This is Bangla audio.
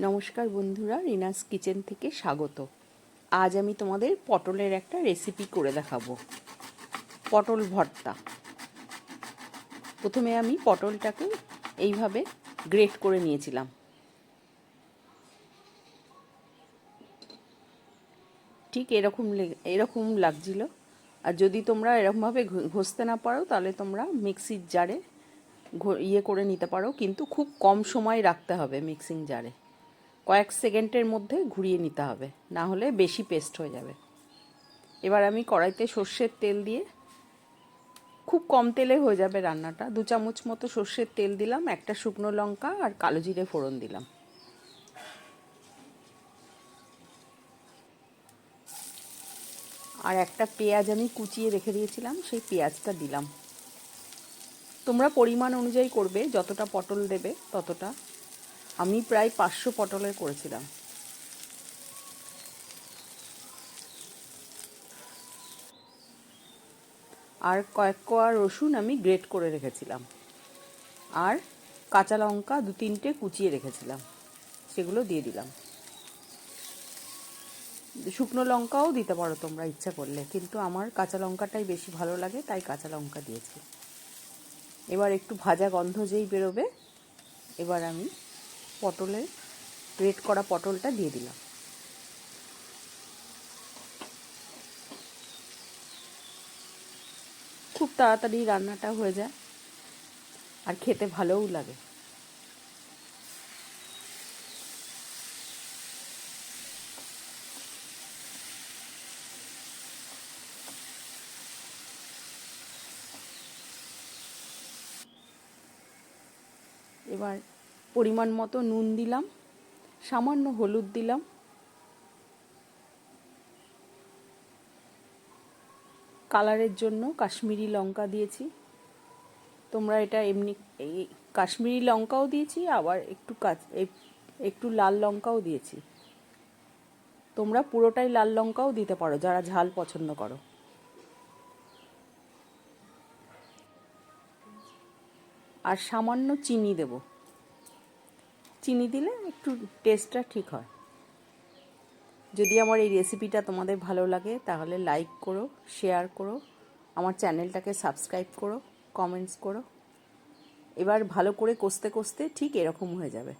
নমস্কার বন্ধুরা, রিনাস কিচেন থেকে স্বাগত। আজ আমি তোমাদের পটলের একটা রেসিপি করে দেখাবো। পটল ভর্তা। প্রথমে আমি পটলটাকে এইভাবে গ্রেট করে নিয়েছিলাম। ঠিক এরকম এরকম লাগছিল। আর যদি তোমরা এরকমভাবে ঘষতে না পারো, তাহলে তোমরা মিক্সির জারে ইয়ে করে নিতে পারো। কিন্তু খুব কম সময় রাখতে হবে মিক্সিং জারে। কয়েক সেকেন্ডের মধ্যে ঘুরিয়ে নিতে হবে, না হলে বেশি পেস্ট হয়ে যাবে। এবার আমি কড়াইতে সর্ষের তেল দিয়ে, খুব কম তেলে হয়ে যাবে রান্নাটা। দু চামচ মতো সর্ষের তেল দিলাম, একটা শুকনো লঙ্কা আর কালো জিরে ফোড়ন দিলাম। আর একটা পেঁয়াজ আমি কুচিয়ে রেখে দিয়েছিলাম, সেই পেঁয়াজটা দিলাম। তোমরা পরিমাণ অনুযায়ী করবে, যতটা পটল দেবে ততটা। আমি প্রায় পাঁচশো পটলের করেছিলাম। আর কয়েক কোয়া রসুন আমি গ্রেট করে রেখেছিলাম। আর কাঁচা লঙ্কা দু তিনটে কুচিয়ে রেখেছিলাম। সেগুলো দিয়ে দিলাম। শুকনো লঙ্কাও দিতে পারো তোমরা, ইচ্ছা করলে। কিন্তু আমার কাঁচা লঙ্কাটাই বেশি ভালো লাগে, তাই কাঁচা লঙ্কা দিয়েছি। এবার একটু ভাজা গন্ধ যেই বেরোবে, এবার আমি পটলের গ্রেট করা পটলটা দিয়ে দিলাম। খুব তাড়াতাড়ি রান্নাটা হয়ে যায় আর খেতে ভালোও লাগে। এবার পরিমাণ মতো নুন দিলাম, সামান্য হলুদ দিলাম। কালারের জন্য কাশ্মীরি লঙ্কা দিয়েছি। তোমরা এটা এমনি, এই কাশ্মীরি লঙ্কাও দিয়েছি, আবার একটু একটু লাল লঙ্কাও দিয়েছি। তোমরা পুরোটাই লাল লঙ্কাও দিতে পারো, যারা ঝাল পছন্দ করো। আর সামান্য চিনি দেব। চিনি দিলে একটু টেস্টটা ঠিক হয়। যদি আমার এই রেসিপিটা তোমাদের ভালো লাগে, তাহলে লাইক করো শেয়ার করো, আমার চ্যানেলটাকে সাবস্ক্রাইব করো কমেন্টস করো। এবার ভালো করে কষতে কষতে ঠিক এরকম হয়ে যাবে।